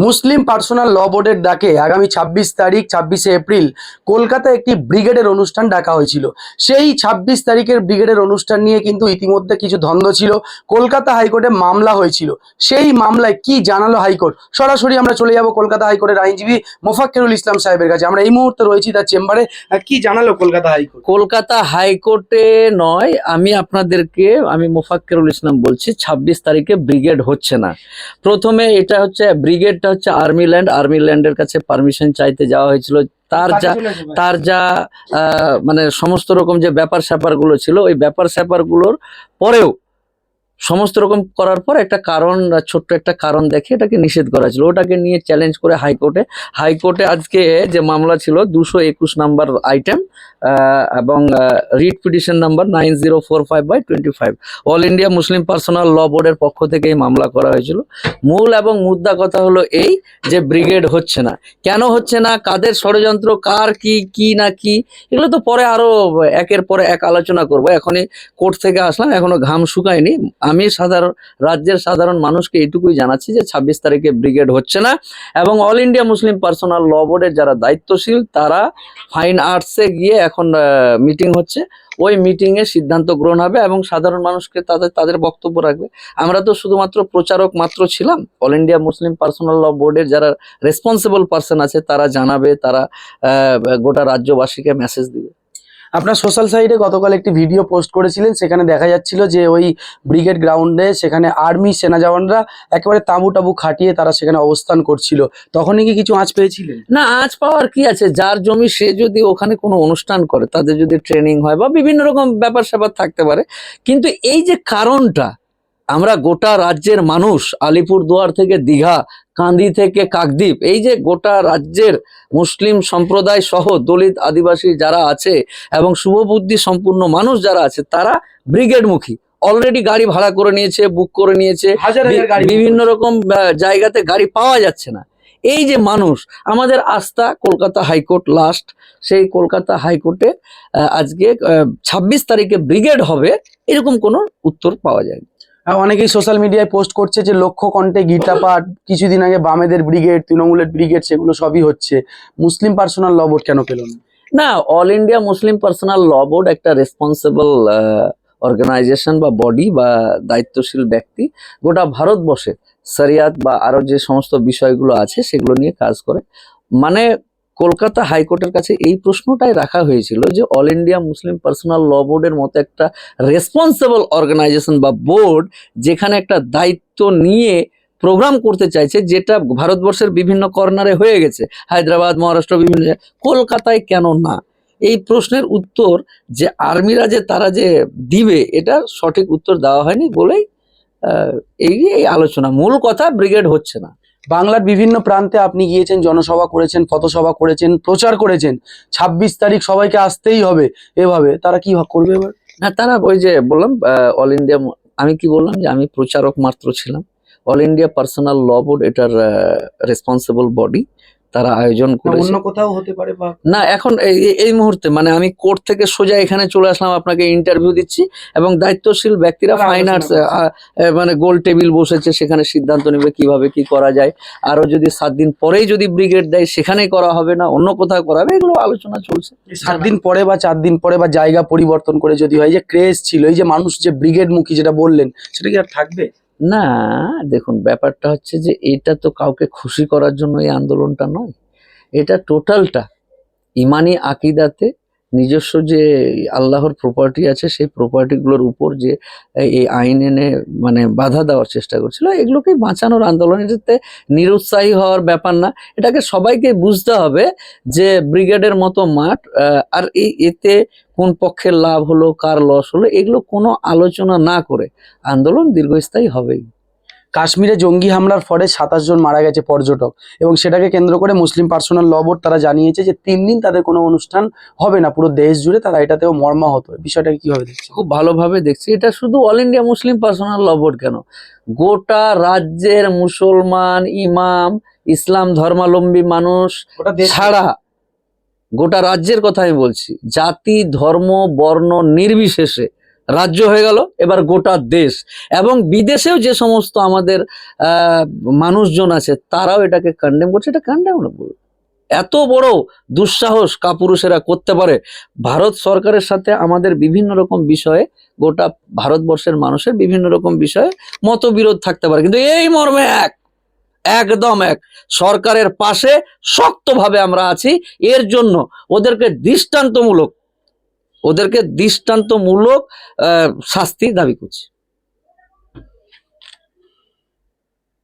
মুসলিম personal ল বোর্ডের ডাকে আগামী ছাব্বিশ তারিখ, ছাব্বিশে এপ্রিল কলকাতায় একটি ব্রিগেডের অনুষ্ঠান ডাকা হয়েছিল। সেই ছাব্বিশ তারিখের ব্রিগেডের অনুষ্ঠান নিয়ে কিন্তু ইতিমধ্যে কিছু দ্বন্দ্ব ছিল। কলকাতা হাইকোর্টে মামলা হয়েছিল। সেই মামলায় কি জানালো হাইকোর্ট? সরাসরি আমরা চলে যাব কলকাতা হাইকোর্টের আইনজীবী মোফাক্কেরুল ইসলাম সাহেবের কাছে। আমরা এই মুহূর্তে রয়েছি তার চেম্বারে। কি জানালো কলকাতা হাইকোর্ট? কলকাতা হাইকোর্টে নয়, আমি আপনাদেরকে, আমি মোফাক্কেরুল ইসলাম বলছি, ছাব্বিশ তারিখে ব্রিগেড হচ্ছে না। প্রথমে এটা হচ্ছে ব্রিগেডটা হচ্ছে আর্মি ল্যান্ড। আর্মি ল্যান্ডের কাছে পারমিশন চাইতে যাওয়া হয়েছিল। তার যা তার যা আহ, মানে সমস্ত রকম যে ব্যাপার স্যাপারগুলো ছিল ওই ব্যাপার স্যাপারগুলোর পরেও সমস্ত রকম করার পর একটা কারণ, ছোট্ট একটা কারণ দেখে এটাকে নিষেধ করা ছিল ওটাকে নিয়ে চ্যালেঞ্জ করে হাইকোর্টে হাইকোর্টে আজকে যে মামলা ছিল, দুশো একুশ নাম্বার আইটেম এবং writ petition number nine zero four five by twenty five. All India Muslim Personal Law বোর্ডের পক্ষ থেকে এই মামলা করা হয়েছিল। মূল এবং মুদ্রা কথা হলো এই যে ব্রিগেড হচ্ছে না। কেন হচ্ছে না? কাদের ষড়যন্ত্র? কার কি কি না কি? এগুলো তো পরে আরও একের পরে এক আলোচনা করব। এখনই কোর্ট থেকে আসলাম, এখনও ঘাম শুকায়নি। আমি সাধারণ, রাজ্যের সাধারণ মানুষকে এইটুকুই জানাচ্ছি যে ছাব্বিশ তারিখে ব্রিগেড হচ্ছে না এবং All India Muslim Personal Law বোর্ডের যারা দায়িত্বশীল, তারা ফাইন আর্টসে গিয়ে এখন মিটিং হচ্ছে। ওই মিটিং এ সিদ্ধান্ত গ্রহণ হবে এবং সাধারণ মানুষকে তাদের তাদের বক্তব্য রাখবে। আমরা তো শুধুমাত্র প্রচারক মাত্র ছিলাম। All India Muslim Personal Law বোর্ডের যারা রেসপন্সিবল পার্সন আছে, তারা জানাবে, তারা গোটা রাজ্যবাসীকে মেসেজ দিবে। আপনার সোশ্যাল সাইডে গতকাল একটি ভিডিও পোস্ট করেছিলেন, সেখানে দেখা যাচ্ছিল যে ওই ব্রিগেড গ্রাউন্ডে সেখানে আর্মি সেনা জওয়ানরা একেবারে তাঁবু টাবু খাটিয়ে তারা সেখানে অবস্থান করছিল। তখনই কি কিছু আঁচ পেয়েছিলেন? না, আঁচ পাওয়ার কি আছে? যার জমি সে যদি ওখানে কোনো অনুষ্ঠান করে, তাদের যদি ট্রেনিং হয় বা বিভিন্ন রকম ব্যাপার স্যাপার থাকতে পারে, কিন্তু এই যে কারণটা আমরা গোটা রাজ্যের মানুষ আলিপুর দুয়ার থেকে দীঘা কান্দি থেকে কাকদ্বীপ এই যে গোটা রাজ্যের মুসলিম সম্প্রদায় সহ দলিত আদিবাসী যারা আছে এবং শুভবুদ্ধি সম্পূর্ণ মানুষ যারা আছে তারা ব্রিগেডমুখী। অলরেডি গাড়ি ভাড়া করে নিয়েছে বুক করে নিয়েছে বিভিন্ন রকম জায়গাতে গাড়ি পাওয়া যাচ্ছে না। এই যে মানুষ আমাদের আস্থা কলকাতা হাইকোর্ট লাস্ট সেই কলকাতা হাইকোর্টে আজকে ছাব্বিশ তারিখে ব্রিগেড হবে এরকম কোনো উত্তর পাওয়া যায় আর অনেকেই সোশ্যাল মিডিয়ায় পোস্ট করছে যে লক্ষ্য কণ্ঠে গীতা পাঠ, কিছুদিন আগে বামেদের ব্রিগেড তৃণমূলের ব্রিগেড সেগুলো সবই হচ্ছে। মুসলিম পার্সোনাল ল বোর্ড কেন পেল না? না All India Muslim Personal Law Board একটা রেসপন্সিবল অর্গানাইজেশন বা বডি বা দায়িত্বশীল ব্যক্তি গোটা ভারতবর্ষে, শরিয়াত বা আরও যে সমস্ত বিষয়গুলো আছে সেগুলো নিয়ে কাজ করে। মানে কলকাতা হাইকোর্টের কাছে এই প্রশ্নটাই রাখা হয়েছিল যে All India Muslim Personal Law বোর্ডের মতো একটা রেসপন্সিবল অর্গানাইজেশন বা বোর্ড যেখানে একটা দায়িত্ব নিয়ে প্রোগ্রাম করতে চাইছে, যেটা ভারতবর্ষের বিভিন্ন কর্নারে হয়ে গেছে, হায়দ্রাবাদ, মহারাষ্ট্র, বিভিন্ন কলকাতায় কেন না? এই প্রশ্নের উত্তর যে আর্মিরা যে তারা যে দিবে, এটা সঠিক উত্তর দেওয়া হয়নি বলেই এই এই আলোচনা। মূল কথা ব্রিগেড হচ্ছে না। বাংলার বিভিন্ন প্রান্তে আপনি গিয়েছেন, জনসভা করেছেন, পথসভা করেছেন, প্রচার করেছেন। ছাব্বিশ তারিখ সবাইকে আসতেই হবে এভাবে। তারা কি করবে এবার? হ্যাঁ তারা ওই যে বললাম অল ইন্ডিয়া আমি কি বললাম যে আমি প্রচারক মাত্র ছিলাম। All India Personal Law Board এটার রেসপন্সিবল বডি তারা আয়োজন করেছে। অন্য কোথাও হতে পারে বা না এখন এই- মুহূর্তে মানে আমি কোর্ট থেকে সোজা এখানে চলে আসলাম আপনাকে ইন্টারভিউ দিচ্ছি এবং দায়িত্বশীল ব্যক্তিরা তারা ফাইন আর্টস। মানে গোল টেবিল বসেছে সেখানে সিদ্ধান্ত নেবে কীভাবে কি করা যায়। আরও যদি সাত দিন পরেই যদি ব্রিগেড দেয় সেখানেই করা হবে না অন্য কোথাও করা হবে এগুলো আলোচনা চলছে। সাত দিন পরে বা চার দিন পরে বা জায়গা পরিবর্তন করে যদি হয় যে ক্রেজ ছিল এই যে মানুষ যে ব্রিগেড মুখী যেটা বললেন সেটা কি আর থাকবে? না, দেখুন, ব্যাপারটা হচ্ছে যে এটা তো কাউকে খুশি করার জন্য এই আন্দোলনটা নয়। এটা টোটালটা ইমানি আকিদাতে নিজস্ব যে আল্লাহর প্রপার্টি আছে, সেই প্রপার্টিগুলোর উপর যে এই আইন এনে মানে বাধা দেওয়ার চেষ্টা করছিল, এগুলোকে বাঁচানোর আন্দোলন, এটাতে নিরুৎসাহী হওয়ার ব্যাপার না। এটাকে সবাইকে বুঝতে হবে যে ব্রিগেডের মতো মাঠ আর এই এতে কোন পক্ষের লাভ হলো, কার লস হলো, এগুলো কোনো আলোচনা না করে আন্দোলন দীর্ঘস্থায়ী হবেই। কাশ্মীরে জঙ্গি হামলার ফলে সাতাশ জন মারা গেছে পর্যটক এবং সেটাকে কেন্দ্র করে মুসলিম পার্সোনাল ল বোর্ড তারা জানিয়েছে যে তিন দিন তাদের কোনো অনুষ্ঠান হবে না। পুরো দেশ জুড়ে তারা এটাতেও মর্মাহত। বিষয়টাকে কীভাবে দেখছে। খুব ভালোভাবে দেখছি। এটা শুধু All India Muslim Personal Law Board কেন? গোটা রাজ্যের মুসলমান ইমাম ইসলাম ধর্মাবলম্বী মানুষ ছাড়া গোটা রাজ্যের কথা আমি বলছি জাতি ধর্ম বর্ণ নির্বিশেষে রাজ্য হয়ে গেল, এবার গোটা দেশ। এবং বিদেশেও যে সমস্ত আমাদের মানুষজন আছে, তারাও এটাকে কন্ডেম করছে। এটা কন্ডেম এত বড় দুঃসাহস কাপুরুষেরা করতে পারে। ভারত সরকারের সাথে আমাদের বিভিন্ন রকম বিষয়ে, গোটা ভারতবর্ষের মানুষের বিভিন্ন রকম বিষয়ে মতবিরোধ থাকতে পারে। কিন্তু এই মর্মে এক, একদম এক। সরকারের পাশে শক্তভাবে আমরা আছি। এর জন্য ওদেরকে দৃষ্টান্তমূলক ওদেরকে দৃষ্টান্তমূলক শাস্তি দাবি করছি।